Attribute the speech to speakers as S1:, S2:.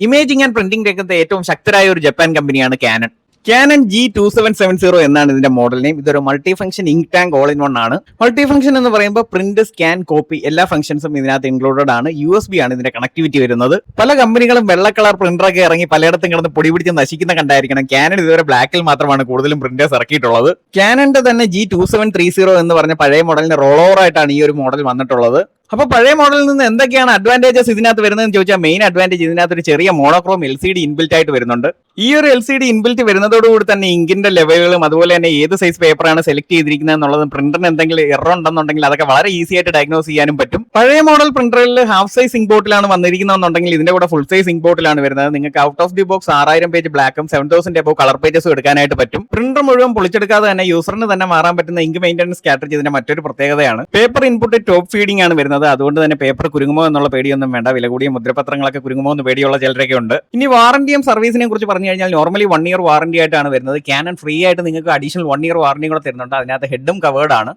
S1: Imaging and printing രംഗത്തെ ഏറ്റവും ശക്തരായ ഒരു ജപ്പാൻ കമ്പനിയാണ് Canon Canon G two seven seven zero എന്നാണ് ഇതിന്റെ മോഡൽ നെയിം ഇതൊരു multi function ink tank all in one ആണ്. മൾട്ടി ഫംഗ്ഷൻ എന്ന് പറയുമ്പോൾ പ്രിന്റ് സ്കാൻ കോപ്പി എല്ലാ ഫംഗ്ഷൻസും ഇതിനകത്ത് ഇൻക്ലൂഡഡ് ആണ്. യു എസ് ബി ആണ് ഇതിന്റെ കണക്ടിവിറ്റി വരുന്നത്. പല കമ്പനികളും വെള്ള കളർ പ്രിന്ററൊക്കെ ഇറങ്ങി പലയിടത്തും കിടന്ന് പൊടി പിടിച്ച് നശിക്കുന്ന കണ്ടായിരിക്കണം. കാനൻ ഇതുവരെ ബ്ലാക്കിൽ മാത്രമാണ് കൂടുതലും പ്രിന്റേഴ്സ് ഇറക്കിയിട്ടുള്ളത്. കാനന്റെ തന്നെ G two seven three zero എന്ന് പറഞ്ഞ പഴയ മോഡലിന്റെ റോൾ ഓവർ ആയിട്ടാണ് ഈ ഒരു മോഡൽ വന്നിട്ടുള്ളത്. അപ്പൊ പഴയ മോഡലിൽ നിന്ന് എന്തൊക്കെയാണ് അഡ്വാന്റേജസ് ഇതിനകത്ത് വരുന്നതെന്ന് ചോദിച്ചാൽ മെയിൻ അഡ്വാന്റേജ് ഇതിനകത്ത് ഒരു ചെറിയ monochrome L C D inbuilt ആയിട്ട് വരുന്നുണ്ട്. ഈ ഒരു എൽ സി ഡി ഇൻബിൽറ്റ് വരുന്നതോടുകൂടി തന്നെ ഇങ്കിന്റെ ലെവലുകളും അതുപോലെ തന്നെ ഏത് സൈസ് പേപ്പറാണ് സെലക്ട് ചെയ്തിരിക്കുന്നത് എന്നുള്ളതും പ്രിന്ററിന് എന്തെങ്കിലും എറർ ഉണ്ടെന്നുണ്ടെങ്കിൽ അതൊക്കെ വളരെ ഈസി ആയിട്ട് ഡയഗ്നോസ് ചെയ്യാനും പറ്റും. പഴയ മോഡൽ പ്രിന്ററിൽ ഹാഫ് സൈസ് ഇങ്ക് ബോട്ടിലാണ് വന്നിരിക്കുന്നതെന്നുണ്ടെങ്കിൽ ഇതിന്റെ കൂടെ ഫുൾ സൈസ് ഇങ്ക് ബോട്ടിലാണ് വരുന്നത്. നിങ്ങൾക്ക് ഔട്ട് ഓഫ് ദി ബോക്സ് ആറായിരം പേജ് ബ്ലാക്കും സെവൻ തൗസൻഡ് എബോ കളർ പേജസും എടുക്കാനായിട്ട് പറ്റും. പ്രിന്റർ മുഴുവൻ പൊളിച്ചെടുക്കാതെ തന്നെ യൂസറിന് തന്നെ മാറാൻ പറ്റുന്ന ഇങ്ക് മെയിന്റനൻസ് സ്ട്രാറ്റജി ഇതിന്റെ മറ്റൊരു പ്രത്യേകതയാണ്. പേപ്പർ ഇൻപുട്ട് ടോപ്പ് ഫീഡിംഗ് ആണ് വരുന്നത്. അതുകൊണ്ട് തന്നെ പേപ്പർ കുരുങ്ങുമോ എന്നുള്ള പേടിയൊന്നും വേണ്ട. വില കൂടിയ മുദ്രപത്രങ്ങളൊക്കെ കുരുങ്ങുമോ എന്ന് പേടിയുള്ള ചിലരൊക്കെ ഉണ്ട്. ഇനി വാറന്റിയും സർവീസിനെ കുറിച്ച് പറഞ്ഞു കഴിഞ്ഞാൽ നോർമലി വൺ ഇയർ വാറന്റി ആയിട്ടാണ് വരുന്നത്. ക്യാനൺ ഫ്രീ ആയിട്ട് നിങ്ങൾക്ക് അഡീഷണൽ വൺ ഇയർ വാറന്റി കൂടെ തരുന്നുണ്ട്. അതിനകത്ത് ഹെഡും കവേർഡ് ആണ്.